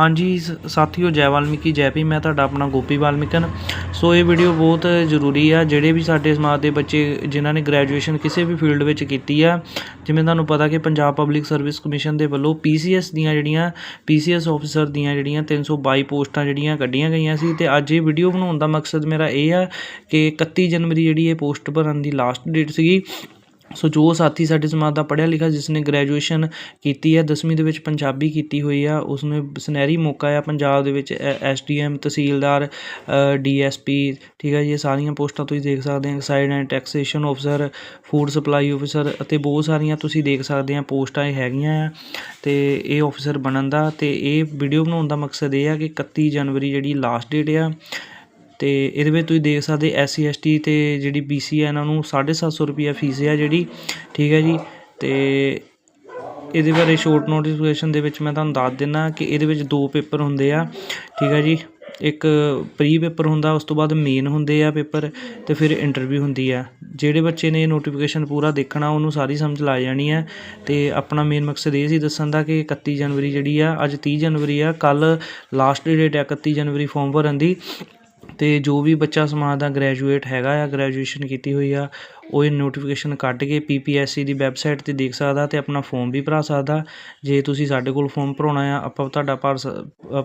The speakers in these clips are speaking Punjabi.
ਹਾਂਜੀ, ਸ- ਸਾਥੀਓ, ਜੈ ਵਾਲਮੀਕੀ, ਜੈ ਭੀ ਮੈਂ ਤੁਹਾਡਾ ਆਪਣਾ ਗੋਪੀ ਵਾਲਮੀਕਨ। ਸੋ ਇਹ ਵੀਡੀਓ ਬਹੁਤ ਜ਼ਰੂਰੀ ਆ, ਜਿਹੜੇ ਵੀ ਸਾਡੇ ਸਮਾਜ ਦੇ ਬੱਚੇ, ਜਿਨ੍ਹਾਂ ਨੇ ਗ੍ਰੈਜੂਏਸ਼ਨ ਕਿਸੇ ਵੀ ਫੀਲਡ ਵਿੱਚ ਕੀਤੀ ਆ, ਜਿਵੇਂ ਤੁਹਾਨੂੰ ਪਤਾ ਕਿ ਪੰਜਾਬ ਪਬਲਿਕ ਸਰਵਿਸ ਕਮਿਸ਼ਨ ਦੇ ਵੱਲੋਂ ਪੀਸੀਐਸ ਦੀਆਂ ਜਿਹੜੀਆਂ ਪੀਸੀਐਸ ਆਫੀਸਰ ਦੀਆਂ ਜਿਹੜੀਆਂ 322 ਪੋਸਟਾਂ ਜਿਹੜੀਆਂ ਕੱਢੀਆਂ ਗਈਆਂ ਸੀ, ਤੇ ਅੱਜ ਇਹ ਵੀਡੀਓ ਬਣਾਉਣ ਦਾ ਮਕਸਦ ਮੇਰਾ ਇਹ ਆ ਕਿ 31 ਜਨਵਰੀ ਜਿਹੜੀ ਇਹ ਪੋਸਟ ਭਰਨ ਦੀ ਲਾਸਟ ਡੇਟ ਸੀਗੀ ਸੋ ਜੋ ਸਾਥੀ ਸਾਡੇ ਸਮਾਜ ਦਾ ਪੜ੍ਹਿਆ ਲਿਖਿਆ ਜਿਸ ਨੇ ਗ੍ਰੈਜੂਏਸ਼ਨ ਕੀਤੀ ਹੈ 10ਵੀਂ ਦੇ ਵਿੱਚ ਪੰਜਾਬੀ ਕੀਤੀ ਹੋਈ ਆ ਉਸ ਨੂੰ ਸੁਨਹਿਰੀ ਮੌਕਾ ਆ ਪੰਜਾਬ ਦੇ ਵਿੱਚ ਐਸਡੀਐਮ, ਤਹਿਸੀਲਦਾਰ ਡੀਐਸਪੀ, ਠੀਕ ਹੈ ਜੀ, ਇਹ ਸਾਰੀਆਂ ਪੋਸਟਾਂ ਤੁਸੀਂ ਦੇਖ ਸਕਦੇ ਹੋ side and taxation officer food supply officer ਅਤੇ ਬਹੁਤ ਸਾਰੀਆਂ ਤੁਸੀਂ ਦੇਖ ਸਕਦੇ ਆ, ਪੋਸਟਾਂ ਇਹ ਹੈਗੀਆਂ ਆ ਤੇ ਇਹ ਆਫਿਸਰ ਬਣਨ ਦਾ ਤੇ ਇਹ ਵੀਡੀਓ ਬਣਾਉਣ ਦਾ ਮਕਸਦ ਇਹ ਆ ਕਿ 31 ਜਨਵਰੀ ਜਿਹੜੀ ਲਾਸਟ ਡੇਟ ਆ ਅਤੇ ਇਹਦੇ ਵਿੱਚ ਤੁਸੀਂ ਦੇਖ ਸਕਦੇ ਐਸਸੀ ਐਸਟੀ ਅਤੇ ਜਿਹੜੀ ਬੀ ਸੀ ਹੈ ਇਹਨਾਂ ਨੂੰ ਸਾਢੇ ਸੱਤ ਸੌ ਰੁਪਈਆ ਫੀਸ ਆ ਜਿਹੜੀ, ਠੀਕ ਹੈ ਜੀ? ਅਤੇ ਇਹਦੇ ਬਾਰੇ ਸ਼ੋਰਟ ਨੋਟੀਫਿਕੇਸ਼ਨ ਦੇ ਵਿੱਚ ਮੈਂ ਤੁਹਾਨੂੰ ਦੱਸ ਦਿੰਦਾ ਕਿ ਇਹਦੇ ਵਿੱਚ ਦੋ ਪੇਪਰ ਹੁੰਦੇ ਆ, ਠੀਕ ਹੈ ਜੀ? ਇੱਕ ਪ੍ਰੀ ਪੇਪਰ ਹੁੰਦਾ, ਉਸ ਤੋਂ ਬਾਅਦ ਮੇਨ ਹੁੰਦੇ ਆ ਪੇਪਰ ਤੇ ਫਿਰ ਇੰਟਰਵਿਊ ਹੁੰਦੀ ਆ। ਜਿਹੜੇ ਬੱਚੇ ਨੇ ਨੋਟੀਫਿਕੇਸ਼ਨ ਪੂਰਾ ਦੇਖਣਾ, ਉਹਨੂੰ ਸਾਰੀ ਸਮਝ ਲੱਗ ਜਾਣੀ ਹੈ ਤੇ ਆਪਣਾ ਮੇਨ ਮਕਸਦ ਇਹ ਸੀ ਦੱਸਣ ਦਾ ਕਿ 31 ਜਨਵਰੀ ਜਿਹੜੀ ਆ, ਅੱਜ 30 ਜਨਵਰੀ ਆ ਕੱਲ ਲਾਸਟ ਡੇਟ ਆ 31 ਜਨਵਰੀ ਫਾਰਮ ਭਰਨ ਦੀ। ਅਤੇ ਜੋ ਵੀ ਬੱਚਾ ਸਮਾਜ ਦਾ ਗ੍ਰੈਜੂਏਟ ਹੈਗਾ ਆ ਗ੍ਰੈਜੂਏਸ਼ਨ ਕੀਤੀ ਹੋਈ ਆ, ਉਹ ਇਹ ਨੋਟੀਫਿਕੇਸ਼ਨ ਕੱਢ ਕੇ ਪੀ ਪੀ ਐੱਸ ਸੀ ਦੀ ਵੈਬਸਾਈਟ ਤੇ ਦੇਖ ਸਕਦਾ ਅਤੇ ਆਪਣਾ ਫੋਮ ਵੀ ਭਰਾ ਸਕਦਾ। ਜੇ ਤੁਸੀਂ ਸਾਡੇ ਕੋਲ ਫੋਮ ਭਰਾਉਣਾ ਆ, ਆਪਾਂ ਤੁਹਾਡਾ ਭਰ ਸ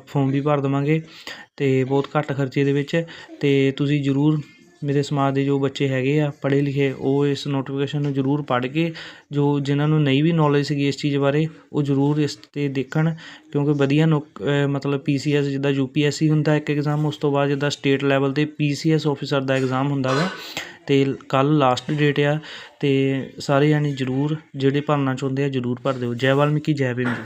ਫੋਮ ਵੀ ਭਰ ਦੇਵਾਂਗੇ ਅਤੇ ਬਹੁਤ ਘੱਟ ਖਰਚੇ ਦੇ ਵਿੱਚ ਅਤੇ ਤੁਸੀਂ ਜਰੂਰ ਮੇਰੇ ਸਮਾਜ ਦੇ ਜੋ ਬੱਚੇ ਹੈਗੇ ਆ, ਪੜ੍ਹੇ ਲਿਖੇ, ਉਹ ਇਸ ਨੋਟੀਫਿਕੇਸ਼ਨ ਨੂੰ ਜਰੂਰ ਪੜ੍ਹ ਕੇ, ਜੋ ਜਿਨ੍ਹਾਂ ਨੂੰ ਨਹੀਂ ਵੀ ਨੌਲੇਜ ਸੀਗੀ ਇਸ ਚੀਜ਼ ਬਾਰੇ, ਉਹ ਜਰੂਰ ਇਸ ਤੇ ਦੇਖਣ, ਕਿਉਂਕਿ ਵਧੀਆ ਨੌਕ- ਪੀ ਸੀ ਪੀਸੀਐਸ ਜਿੱਦਾਂ ਯੂ ਪੀ ਐੱਸ ਸੀ ਹੁੰਦਾ ਇੱਕ ਇਗਜ਼ਾਮ ਉਸ ਤੋਂ ਬਾਅਦ ਜਿੱਦਾਂ ਸਟੇਟ ਲੈਵਲ ਤੇ ਪੀ ਸੀ ਪੀਸੀਐਸ ਔਫਿਸਰ ਦਾ ਇਗਜ਼ਾਮ ਹੁੰਦਾ ਵਾ ਅਤੇ ਕੱਲ੍ਹ ਲਾਸਟ ਡੇਟ ਆ ਅਤੇ ਸਾਰੇ ਜਾਣੇ ਜਰੂਰ ਜਿਹੜੇ ਭਰਨਾ ਚਾਹੁੰਦੇ ਆ ਜਰੂਰ ਭਰ ਦਿਓ। ਜੈ ਵਾਲਮੀਕੀ, ਜੈ ਭੀਮ ਜੀ।